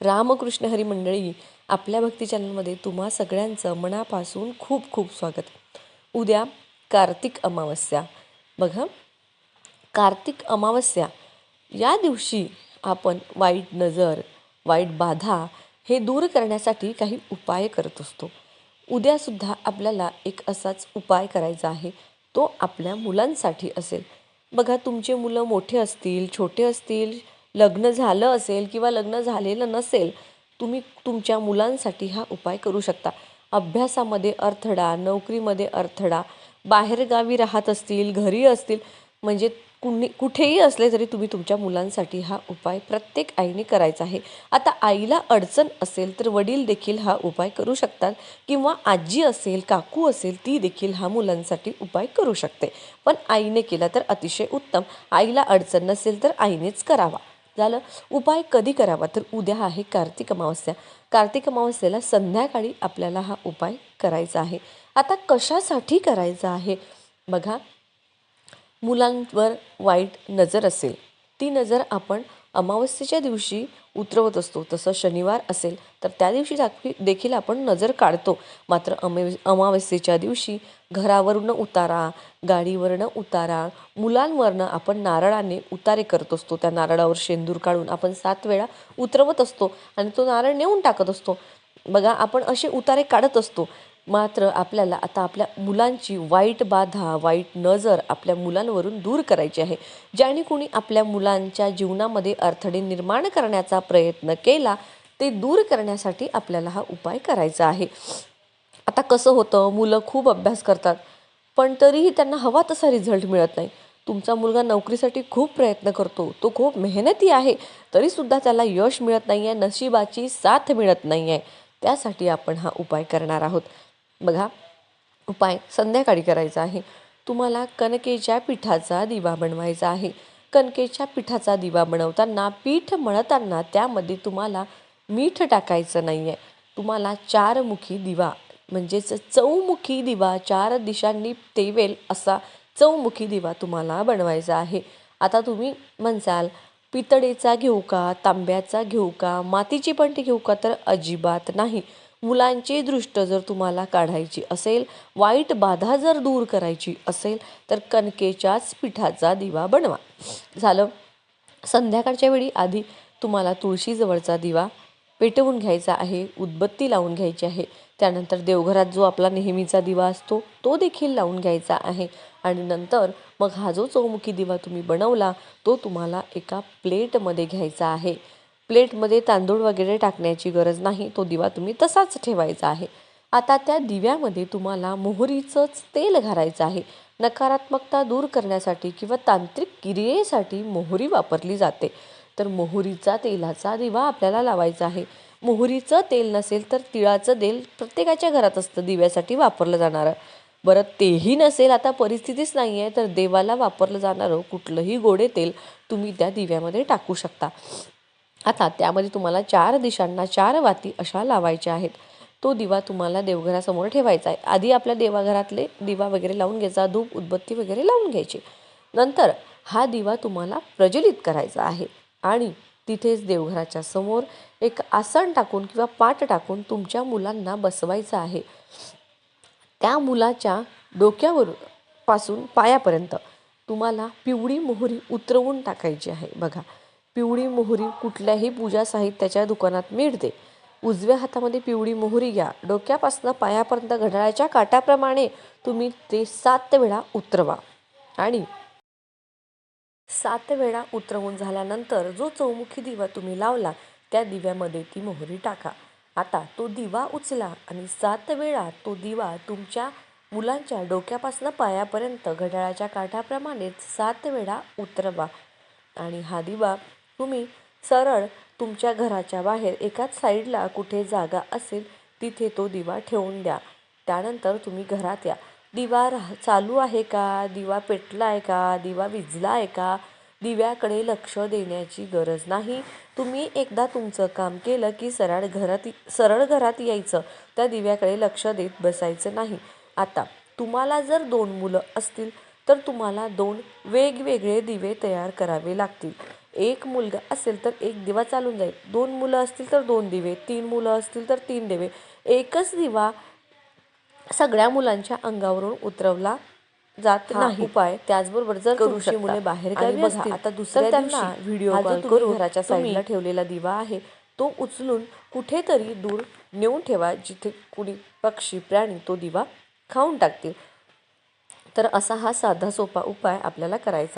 रामकृष्ण हरी मंडळी आपल्या भक्ती चॅनलमध्ये तुम्हा सगळ्यांचं मनापासून खूप खूप स्वागत. उद्या कार्तिक अमावस्या. बघा कार्तिक अमावस्या. या दिवशी आपण वाईट नजर वाईट बाधा हे दूर करण्यासाठी काही उपाय करत असतो. उद्यासुद्धा आपल्याला एक असाच उपाय करायचा आहे. तो आपल्या मुलांसाठी असेल. बघा तुमचे मुलं मोठे असतील छोटे असतील लग्न झालं असेल किंवा लग्न झालेलं नसेल तुम्ही तुमच्या मुलांसाठी हा उपाय करू शकता. अभ्यासामध्ये अडथळा नोकरीमध्ये अडथळा बाहेरगावी राहत असतील घरी असतील म्हणजे कुणी कुठेही असले तरी तुम्ही तुमच्या मुलांसाठी हा उपाय प्रत्येक आईने करायचा आहे. आता आईला अडचण असेल तर वडील देखील हा उपाय करू शकतात किंवा आजी असेल काकू असेल ती देखील हा मुलांसाठी उपाय करू शकते. पण आईने केला तर अतिशय उत्तम. आईला अडचण नसेल तर आईनेच करावा. झालं. उपाय कधी करावा? तर उद्या आहे कार्तिक अमावस्या. कार्तिक अमावस्येला संध्याकाळी आपल्याला हा उपाय करायचा आहे. आता कशासाठी करायचा आहे? बघा मुलांवर वाईट नजर असेल. ती नजर आपण अमावस्येच्या दिवशी उतरवत असतो. तसं शनिवार असेल तर त्या दिवशी दाखवी देखील आपण नजर काढतो. मात्र अमे अमावस्येच्या दिवशी घरावरनं उतारा गाडीवरनं उतारा मुलांवरनं आपण नारळाने उतारे करत असतो. त्या नारळावर शेंदूर काढून आपण सात वेळा उतरवत असतो आणि तो नारळ नेऊन टाकत असतो. बघा आपण असे उतारे काढत असतो. मात्र आपल्याला आता आपल्या मुलांची वाईट बाधा वाईट नजर आपल्या मुलांवरून दूर करायची आहे. ज्याने कोणी आपल्या मुलांच्या जीवनामध्ये अडथळे निर्माण करण्याचा प्रयत्न केला ते दूर करण्यासाठी आपल्याला हा उपाय करायचा आहे. आता कसं होतं मुलं खूप अभ्यास करतात पण तरीही त्यांना हवा तसा रिझल्ट मिळत नाही. तुमचा मुलगा नोकरीसाठी खूप प्रयत्न करतो तो खूप मेहनती आहे तरीसुद्धा त्याला यश मिळत नाही आहे नशिबाची साथ मिळत नाही आहे त्यासाठी आपण हा उपाय करणार आहोत. बघा उपाय संध्याकाळी करायचा आहे. तुम्हाला कणकेच्या पिठाचा दिवा बनवायचा आहे. कणकेच्या पिठाचा दिवा बनवताना पीठ मळताना त्यामध्ये तुम्हाला मीठ टाकायचं नाही आहे तुम्हाला चारमुखी दिवा म्हणजेच चौमुखी दिवा चार दिशांनी तेवेल असा चौमुखी दिवा तुम्हाला बनवायचा आहे. आता तुम्ही म्हणसाल पितळेचा घेऊ का तांब्याचा घेऊ का मातीची पंटी घेऊ का तर अजिबात नाही. मुलांची दृष्ट जर तुम्हाला काढायची असेल वाईट बाधा जर दूर करायची असेल तर कणकेच्याच पिठाचा दिवा बनवा. झालं. संध्याकाळच्या वेळी आधी तुम्हाला तुळशीजवळचा दिवा पेटवून घ्यायचा आहे उदबत्ती लावून घ्यायची आहे. त्यानंतर देवघरात जो आपला नेहमीचा दिवा असतो तो देखील लावून घ्यायचा आहे. आणि नंतर मग हा जो चौमुखी दिवा तुम्ही बनवला तो तुम्हाला एका प्लेटमध्ये घ्यायचा आहे. प्लेटमध्ये तांदूळ वगैरे टाकण्याची गरज नाही तो दिवा तुम्ही तसाच ठेवायचा आहे. आता त्या दिव्यामध्ये तुम्हाला मोहरीचंच तेल घालायचं आहे. नकारात्मकता दूर करण्यासाठी किंवा तांत्रिक क्रियेसाठी मोहरी वापरली जाते. तर मोहरीचा तेलाचा दिवा आपल्याला लावायचा आहे. मोहरीचं तेल नसेल तर तिळाचं तेल प्रत्येकाच्या घरात असतं दिव्यासाठी वापरलं जाणारं. बरं तेही नसेल आता परिस्थितीच नाही आहे तर देवाला वापरलं जाणारं कुठलंही गोडे तेल तुम्ही त्या दिव्यामध्ये टाकू शकता. आता त्यामध्ये तुम्हाला चार दिशांना चार वाती अशा लावायच्या आहेत. तो दिवा तुम्हाला देवघरासमोर ठेवायचा आहे. आधी आपल्या देवाघरातले दिवा वगैरे लावून घ्यायचा धूप उदबत्ती वगैरे लावून घ्यायची. नंतर हा दिवा तुम्हाला प्रज्वलित करायचा आहे. आणि तिथेच देवघराच्या समोर एक आसन टाकून किंवा पाट टाकून तुमच्या मुलांना बसवायचं आहे. त्या मुलाच्या डोक्यावर पासून पायापर्यंत तुम्हाला पिवळी मोहरी उतरवून टाकायची आहे. बघा पिवळी मोहरी कुठल्याही पूजा साहित्याच्या दुकानात मिळते. उजव्या हातामध्ये पिवळी मोहरी घ्या. डोक्यापासून पायापर्यंत घड्याळाच्या काटाप्रमाणे तुम्ही ते सात वेळा उतरवा. आणि सात वेळा उतरवून झाल्यानंतर जो चौमुखी दिवा तुम्ही लावला त्या दिव्यामध्ये ती मोहरी टाका. आता तो दिवा उचला आणि सात वेळा तो दिवा तुमच्या मुलांच्या डोक्यापासून पायापर्यंत घड्याळाच्या काठाप्रमाणेच सात वेळा उतरवा. आणि हा दिवा तुम्ही सरळ तुमच्या घराच्या बाहेर एकाच साईडला कुठे जागा असेल तिथे तो दिवा ठेवून द्या. त्यानंतर तुम्ही घरात या. दिवा राह चालू आहे का? दिवा पेटला आहे का? दिवा विजला आहे का? दिव्याकडे लक्ष देण्याची गरज नाही. तुम्ही एकदा तुमचं काम केलं की सरळ घरात सरळ घरात यायचं. त्या दिव्याकडे लक्ष देत बसायचं नाही. आता तुम्हाला जर दोन मुलं असतील तर तुम्हाला दोन वेगवेगळे दिवे तयार करावे लागतील. एक मुलगा असेल तर एक दिवा चालून जाईल. दोन मुलं असतील तर दोन दिवे तीन मुलं असतील तर तीन दिवे. एकच दिवा सगळ्या मुलांच्या अंगावरून उतरवला जात नाही. उपाय. त्याचबरोबर जर तुमची मुले बाहेर गावी आता दुसऱ्या त्यांना व्हिडिओ कॉल करून घराच्या साईडला ठेवलेला दिवा आहे. तो उचलून कुठेतरी दूर नेऊन ठेवा जिथे कुणी पक्षी प्राणी तो दिवा खाऊन टाकतील. तर असा हा साधा सोपा उपाय आपल्याला करायचा